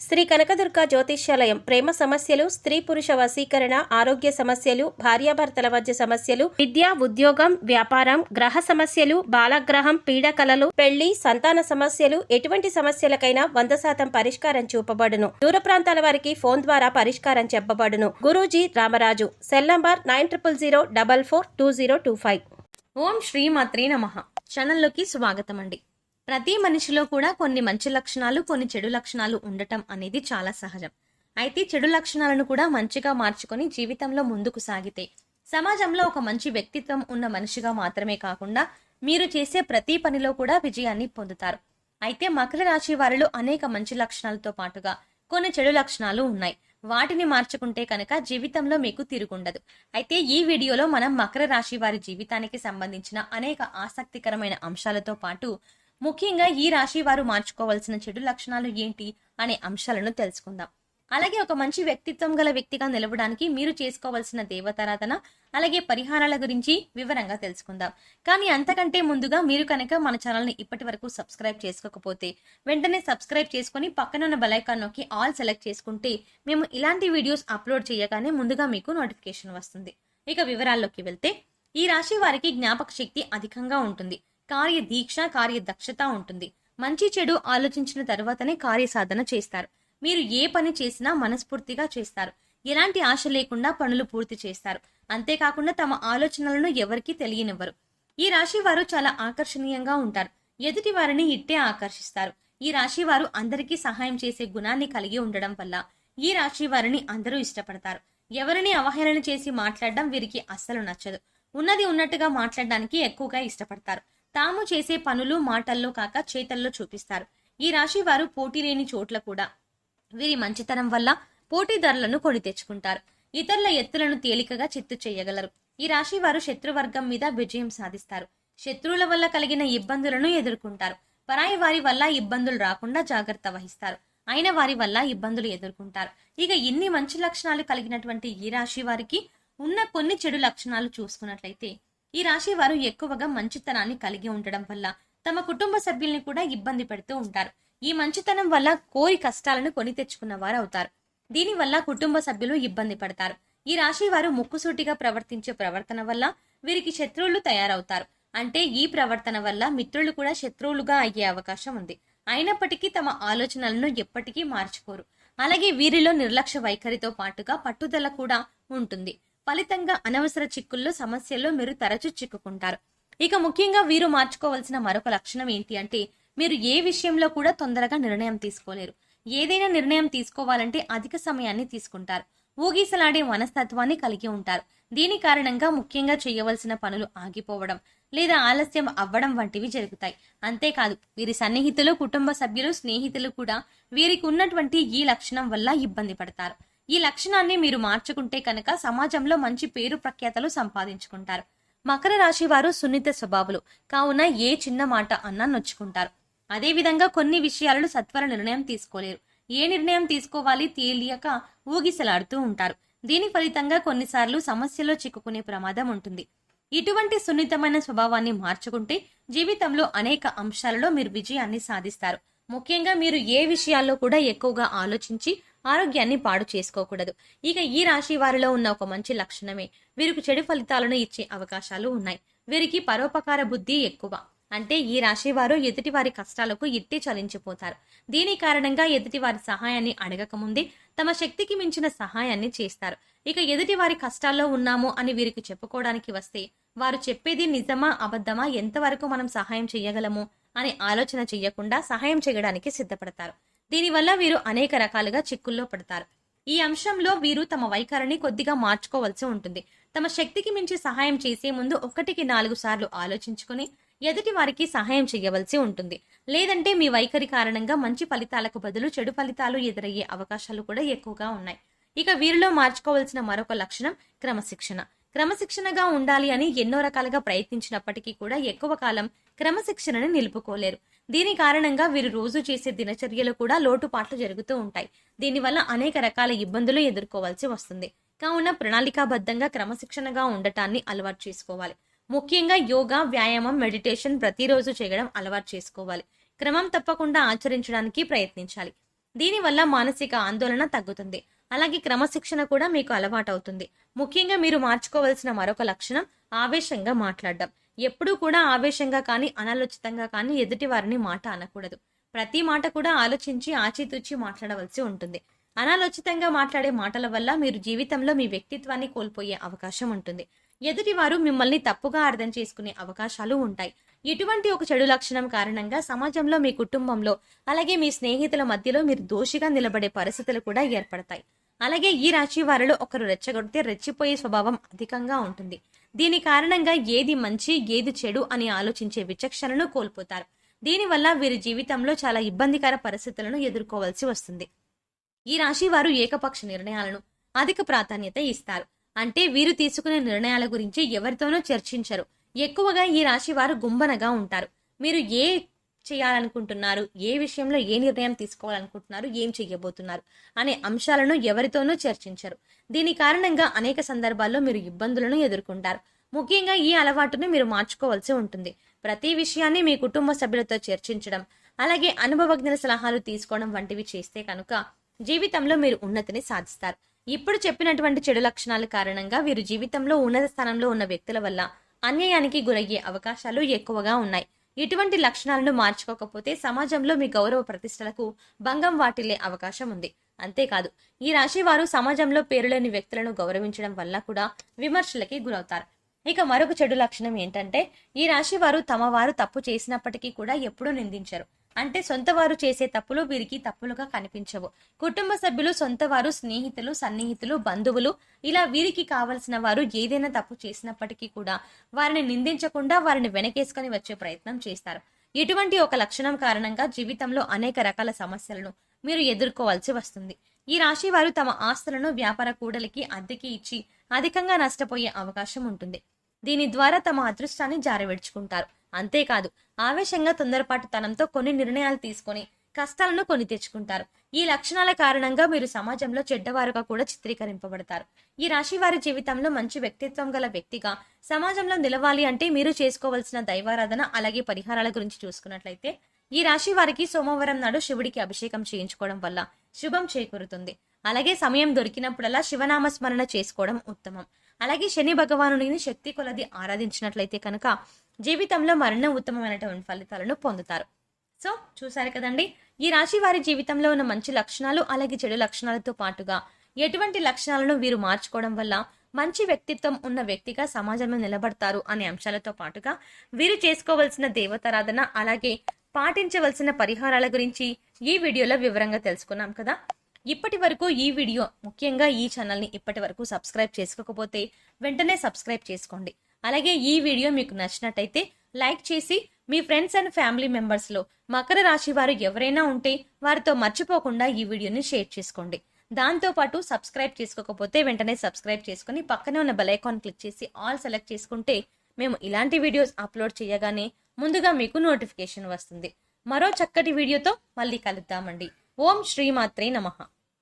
శ్రీ కనకదుర్గ జ్యోతిష్యాలయం ప్రేమ సమస్యలు స్త్రీ పురుష వశీకరణ ఆరోగ్య సమస్యలు భార్యాభర్తల మధ్య సమస్యలు విద్య ఉద్యోగం వ్యాపారం గ్రహ సమస్యలు బాలగ్రహం పీడకలలు పెళ్ళి సంతాన సమస్యలు ఎటువంటి సమస్యలకైనా వంద శాతం పరిష్కారం చూపబడును. దూర ప్రాంతాల వారికి ఫోన్ ద్వారా పరిష్కారం చెప్పబడును. Guruji Ramaraju cell number nine triple zero double four two zero two five. ఓం శ్రీమాత్రి నమ. ఛానల్లోకి స్వాగతం అండి ప్రతి మనిషిలో కూడా కొన్ని మంచి లక్షణాలు కొన్ని చెడు లక్షణాలు ఉండటం అనేది చాలా సహజం. అయితే చెడు లక్షణాలను కూడా మంచిగా మార్చుకొని జీవితంలో ముందుకు సాగితే సమాజంలో ఒక మంచి వ్యక్తిత్వం ఉన్న మనిషిగా మాత్రమే కాకుండా మీరు చేసే ప్రతి పనిలో కూడా విజయాన్ని పొందుతారు. అయితే మకర రాశి వారిలో అనేక మంచి లక్షణాలతో పాటుగా కొన్ని చెడు లక్షణాలు ఉన్నాయి. వాటిని మార్చుకుంటే కనుక జీవితంలో మీకు తిరుగుండదు. అయితే ఈ వీడియోలో మనం మకర రాశి వారి జీవితానికి సంబంధించిన అనేక ఆసక్తికరమైన అంశాలతో పాటు ముఖ్యంగా ఈ రాశి వారు మార్చుకోవాల్సిన చెడు లక్షణాలు ఏంటి అనే అంశాలను తెలుసుకుందాం. అలాగే ఒక మంచి వ్యక్తిత్వం గల వ్యక్తిగా నిలవడానికి మీరు చేసుకోవాల్సిన దేవతారాధన అలాగే పరిహారాల గురించి వివరంగా తెలుసుకుందాం. కానీ అంతకంటే ముందుగా మీరు కనుక మన ఛానల్ని ఇప్పటి వరకు సబ్స్క్రైబ్ చేసుకోకపోతే వెంటనే సబ్స్క్రైబ్ చేసుకుని పక్కనున్న బెలైకాన్ నొక్కి ఆల్ సెలెక్ట్ చేసుకుంటే మేము ఇలాంటి వీడియోస్ అప్లోడ్ చేయగానే ముందుగా మీకు నోటిఫికేషన్ వస్తుంది. ఇక వివరాల్లోకి వెళ్తే ఈ రాశి వారికి జ్ఞాపక శక్తి అధికంగా ఉంటుంది. కార్య దీక్ష కార్య దక్షత ఉంటుంది. మంచి చెడు ఆలోచించిన తర్వాతనే కార్య సాధన చేస్తారు. మీరు ఏ పని చేసినా మనస్ఫూర్తిగా చేస్తారు. ఎలాంటి ఆశ లేకుండా పనులు పూర్తి చేస్తారు. అంతేకాకుండా తమ ఆలోచనలను ఎవరికీ తెలియనివ్వరు. ఈ రాశి వారు చాలా ఆకర్షణీయంగా ఉంటారు. ఎదుటి వారిని ఇట్టే ఆకర్షిస్తారు. ఈ రాశి వారు అందరికీ సహాయం చేసే గుణాన్ని కలిగి ఉండడం వల్ల ఈ రాశి వారిని అందరూ ఇష్టపడతారు. ఎవరిని అవహేళన చేసి మాట్లాడడం వీరికి అస్సలు నచ్చదు. ఉన్నది ఉన్నట్టుగా మాట్లాడడానికి ఎక్కువగా ఇష్టపడతారు. తాము చేసే పనులు మాటల్లో కాక చేతల్లో చూపిస్తారు. ఈ రాశి వారు పోటీ లేని చోట్ల కూడా. వీరి మంచితనం వల్ల పోటీదారులను కొని తెచ్చుకుంటారు. ఇతరుల ఎత్తులను తేలికగా చిత్తు చేయగలరు. ఈ రాశి వారు శత్రువర్గం మీద విజయం సాధిస్తారు. శత్రువుల వల్ల కలిగిన ఇబ్బందులను ఎదుర్కొంటారు. పరాయి వారి వల్ల ఇబ్బందులు రాకుండా జాగ్రత్త వహిస్తారు. అయిన వారి వల్ల ఇబ్బందులు ఎదుర్కొంటారు. ఇక ఇన్ని మంచి లక్షణాలు కలిగినటువంటి ఈ రాశి వారికి ఉన్న కొన్ని చెడు లక్షణాలు చూసుకున్నట్లయితే ఈ రాశి వారు ఎక్కువగా మంచితనాన్ని కలిగి ఉండడం వల్ల తమ కుటుంబ సభ్యుల్ని కూడా ఇబ్బంది పెడుతూ ఉంటారు. ఈ మంచితనం వల్ల కోరి కష్టాలను కొని తెచ్చుకున్న వారు అవుతారు. దీనివల్ల కుటుంబ సభ్యులు ఇబ్బంది పడతారు. ఈ రాశి వారు ముక్కుసూటిగా ప్రవర్తించే ప్రవర్తన వల్ల వీరికి శత్రువులు తయారవుతారు. అంటే ఈ ప్రవర్తన వల్ల మిత్రులు కూడా శత్రువులుగా అయ్యే అవకాశం ఉంది. అయినప్పటికీ తమ ఆలోచనలను ఎప్పటికీ మార్చుకోరు. అలాగే వీరిలో నిర్లక్ష్య వైఖరితో పాటుగా పట్టుదల కూడా ఉంటుంది. ఫలితంగా అనవసర చిక్కుల్లో సమస్యల్లో మీరు తరచూ చిక్కుకుంటారు. ఇక ముఖ్యంగా వీరు మార్చుకోవాల్సిన మరొక లక్షణం ఏంటి అంటే మీరు ఏ విషయంలో కూడా తొందరగా నిర్ణయం తీసుకోలేరు. ఏదైనా నిర్ణయం తీసుకోవాలంటే అధిక సమయాన్ని తీసుకుంటారు. ఊగిసలాడే మనస్తత్వాన్ని కలిగి ఉంటారు. దీని కారణంగా ముఖ్యంగా చేయవలసిన పనులు ఆగిపోవడం లేదా ఆలస్యం అవ్వడం వంటివి జరుగుతాయి. అంతేకాదు వీరి సన్నిహితులు కుటుంబ సభ్యులు స్నేహితులు కూడా వీరికి ఉన్నటువంటి ఈ లక్షణం వల్ల ఇబ్బంది పడతారు. ఈ లక్షణాన్ని మీరు మార్చుకుంటే కనుక సమాజంలో మంచి పేరు ప్రఖ్యాతలు సంపాదించుకుంటారు. మకర రాశి వారు సున్నిత స్వభావులు. కావున ఏ చిన్న మాట అన్నా నొచ్చుకుంటారు. అదేవిధంగా కొన్ని విషయాలను సత్వర నిర్ణయం తీసుకోలేరు. ఏ నిర్ణయం తీసుకోవాలి తేలియక ఊగిసలాడుతూ ఉంటారు. దీని ఫలితంగా కొన్నిసార్లు సమస్యలో చిక్కుకునే ప్రమాదం ఉంటుంది. ఇటువంటి సున్నితమైన స్వభావాన్ని మార్చుకుంటే జీవితంలో అనేక అంశాలలో మీరు విజయాన్ని సాధిస్తారు. ముఖ్యంగా మీరు ఏ విషయాల్లో కూడా ఎక్కువగా ఆలోచించి ఆరోగ్యాన్ని పాడు చేసుకోకూడదు. ఇక ఈ రాశి వారిలో ఉన్న ఒక మంచి లక్షణమే వీరికి చెడు ఫలితాలను ఇచ్చే అవకాశాలు ఉన్నాయి. వీరికి పరోపకార బుద్ధి ఎక్కువ. అంటే ఈ రాశి వారు ఎదుటివారి కష్టాలకు ఎట్టి చలించిపోతారు. దీని కారణంగా ఎదుటివారి సహాయాన్ని అడగకముందే తమ శక్తికి మించిన సహాయాన్ని చేస్తారు. ఇక ఎదుటివారి కష్టాల్లో ఉన్నాము అని వీరికి చెప్పుకోవడానికి వస్తే వారు చెప్పేది నిజమా అబద్ధమా ఎంతవరకు మనం సహాయం చేయగలము అనే ఆలోచన చేయకుండా సహాయం చేయడానికి సిద్ధపడతారు. దీనివల్ల వీరు అనేక రకాలుగా చిక్కుల్లో పడతారు. ఈ అంశంలో వీరు తమ వైఖరిని కొద్దిగా మార్చుకోవాల్సి ఉంటుంది. తమ శక్తికి మించి సహాయం చేసే ముందు ఒకటికి నాలుగు సార్లు ఆలోచించుకుని ఎదుటి వారికి సహాయం చేయవలసి ఉంటుంది. లేదంటే మీ వైఖరి కారణంగా మంచి ఫలితాలకు బదులు చెడు ఫలితాలు ఎదురయ్యే అవకాశాలు కూడా ఎక్కువగా ఉన్నాయి. ఇక వీరిలో మార్చుకోవాల్సిన మరొక లక్షణం క్రమశిక్షణ. క్రమశిక్షణగా ఉండాలి అని ఎన్నో రకాలుగా ప్రయత్నించినప్పటికీ కూడా ఎక్కువ కాలం క్రమశిక్షణని నిలుపుకోలేరు. దీని కారణంగా వీరు రోజు చేసే దినచర్యలు కూడా లోటుపాట్లు జరుగుతూ ఉంటాయి. దీనివల్ల అనేక రకాల ఇబ్బందులు ఎదుర్కోవాల్సి వస్తుంది. కావున ప్రణాళికాబద్ధంగా క్రమశిక్షణగా ఉండటాన్ని అలవాటు చేసుకోవాలి. ముఖ్యంగా యోగా వ్యాయామం మెడిటేషన్ ప్రతిరోజు చేయడం అలవాటు చేసుకోవాలి. క్రమం తప్పకుండా ఆచరించడానికి ప్రయత్నించాలి. దీనివల్ల మానసిక ఆందోళన తగ్గుతుంది. అలాగే క్రమశిక్షణ కూడా మీకు అలవాటవుతుంది. ముఖ్యంగా మీరు మార్చుకోవాల్సిన మరొక లక్షణం ఆవేశంగా మాట్లాడడం. ఎప్పుడూ కూడా ఆవేశంగా కానీ అనాలోచితంగా కానీ ఎదుటి వారిని మాట అనకూడదు. ప్రతి మాట కూడా ఆలోచించి ఆచితూచి మాట్లాడవలసి ఉంటుంది. అనాలోచితంగా మాట్లాడే మాటల వల్ల మీరు జీవితంలో మీ వ్యక్తిత్వాన్ని కోల్పోయే అవకాశం ఉంటుంది. ఎదుటివారు మిమ్మల్ని తప్పుగా అర్థం చేసుకునే అవకాశాలు ఉంటాయి. ఇటువంటి ఒక చెడు లక్షణం కారణంగా సమాజంలో మీ కుటుంబంలో అలాగే మీ స్నేహితుల మధ్యలో మీరు దోషిగా నిలబడే పరిస్థితులు కూడా ఏర్పడతాయి. అలాగే ఈ రాశి వారిలో ఒకరు రెచ్చగొడితే రెచ్చిపోయే స్వభావం అధికంగా ఉంటుంది. దీని కారణంగా ఏది మంచి ఏది చెడు అని ఆలోచించే విచక్షణను కోల్పోతారు. దీనివల్ల వీరి జీవితంలో చాలా ఇబ్బందికర పరిస్థితులను ఎదుర్కోవాల్సి వస్తుంది. ఈ రాశి వారు ఏకపక్ష నిర్ణయాలను అధిక ప్రాధాన్యత ఇస్తారు. అంటే వీరు తీసుకునే నిర్ణయాల గురించి ఎవరితోనో చర్చించరు. ఎక్కువగా ఈ రాశి వారు గుంబనగా ఉంటారు. మీరు ఏ చేయాలనుకుంటున్నారు? ఏ విషయంలో ఏ నిర్ణయం తీసుకోవాలనుకుంటున్నారు? ఏం చేయబోతున్నారు? అనే అంశాలను ఎవరితోనూ చర్చించరు. దీని కారణంగా అనేక సందర్భాల్లో మీరు ఇబ్బందులను ఎదుర్కొంటారు. ముఖ్యంగా ఈ అలవాటును మీరు మార్చుకోవాల్సి ఉంటుంది. ప్రతి విషయాన్ని మీ కుటుంబ సభ్యులతో చర్చించడం అలాగే అనుభవజ్ఞుల సలహాలు తీసుకోవడం వంటివి చేస్తే కనుక జీవితంలో మీరు ఉన్నతిని సాధిస్తారు. ఇప్పుడు చెప్పినటువంటి చెడు లక్షణాల కారణంగా వీరు జీవితంలో ఉన్నత స్థానంలో ఉన్న వ్యక్తుల వల్ల అన్యాయానికి గురయ్యే అవకాశాలు ఎక్కువగా ఉన్నాయి. ఇటువంటి లక్షణాలను మార్చుకోకపోతే సమాజంలో మీ గౌరవ ప్రతిష్టలకు భంగం వాటిల్లే అవకాశం ఉంది. అంతేకాదు ఈ రాశి వారు సమాజంలో పేరులేని వ్యక్తులను గౌరవించడం వల్ల కూడా విమర్శలకి గురవుతారు. ఇక మరొక చెడు లక్షణం ఏంటంటే ఈ రాశి వారు తమ వారు తప్పు చేసినప్పటికీ కూడా ఎప్పుడూ నిందించరు. అంటే సొంత వారు చేసే తప్పులు వీరికి తప్పులుగా కనిపించవు. కుటుంబ సభ్యులు సొంత వారు స్నేహితులు సన్నిహితులు బంధువులు ఇలా వీరికి కావలసిన వారు ఏదైనా తప్పు చేసినప్పటికీ కూడా వారిని నిందించకుండా వారిని వెనకేసుకొని వచ్చే ప్రయత్నం చేస్తారు. ఇటువంటి ఒక లక్షణం కారణంగా జీవితంలో అనేక రకాల సమస్యలను మీరు ఎదుర్కోవాల్సి వస్తుంది. ఈ రాశి వారు తమ ఆస్తులను వ్యాపార కూడలికి అద్దెకి ఇచ్చి అధికంగా నష్టపోయే అవకాశం ఉంటుంది. దీని ద్వారా తమ అదృష్టాన్ని జారవిడ్చుకుంటారు. అంతేకాదు ఆవేశంగా తొందరపాటు తనంతో కొన్ని నిర్ణయాలు తీసుకొని కష్టాలను కొని తెచ్చుకుంటారు. ఈ లక్షణాల కారణంగా మీరు సమాజంలో చెడ్డవారుగా కూడా చిత్రీకరింపబడతారు. ఈ రాశి వారి జీవితంలో మంచి వ్యక్తిత్వం గల వ్యక్తిగా సమాజంలో నిలవాలి అంటే మీరు చేసుకోవాల్సిన దైవారాధన అలాగే పరిహారాల గురించి చూసుకున్నట్లయితే ఈ రాశి వారికి సోమవారం నాడు శివుడికి అభిషేకం చేయించుకోవడం వల్ల శుభం చేకూరుతుంది. అలాగే సమయం దొరికినప్పుడల్లా శివనామస్మరణ చేసుకోవడం ఉత్తమం. అలాగే శని భగవానుడిని శక్తి కొలది ఆరాధించినట్లయితే కనుక జీవితంలో మరణ ఉత్తమమైనటువంటి ఫలితాలను పొందుతారు. సో చూసారు కదండి? ఈ రాశి వారి జీవితంలో ఉన్న మంచి లక్షణాలు అలాగే చెడు లక్షణాలతో పాటుగా ఎటువంటి లక్షణాలను వీరు మార్చుకోవడం వల్ల మంచి వ్యక్తిత్వం ఉన్న వ్యక్తిగా సమాజంలో నిలబడతారు అనే అంశాలతో పాటుగా వీరు చేసుకోవలసిన దేవతారాధన అలాగే పాటించవలసిన పరిహారాల గురించి ఈ వీడియోలో వివరంగా తెలుసుకున్నాం కదా. ఇప్పటి వరకు ఈ వీడియో ముఖ్యంగా ఈ ఛానల్ని ఇప్పటి వరకు సబ్స్క్రైబ్ చేసుకోకపోతే వెంటనే సబ్స్క్రైబ్ చేసుకోండి. అలాగే ఈ వీడియో మీకు నచ్చినట్టయితే లైక్ చేసి మీ ఫ్రెండ్స్ అండ్ ఫ్యామిలీ మెంబర్స్లో మకర రాశి వారు ఎవరైనా ఉంటే వారితో మర్చిపోకుండా ఈ వీడియోని షేర్ చేసుకోండి. దాంతోపాటు సబ్స్క్రైబ్ చేసుకోకపోతే వెంటనే సబ్స్క్రైబ్ చేసుకుని పక్కనే ఉన్న బెల్ ఐకాన్ క్లిక్ చేసి ఆల్ సెలెక్ట్ చేసుకుంటే మేము ఇలాంటి వీడియోస్ అప్లోడ్ చేయగానే ముందుగా మీకు నోటిఫికేషన్ వస్తుంది. మరో చక్కటి వీడియోతో మళ్ళీ కలుద్దామండి. ఓం శ్రీమాత్రే నమః.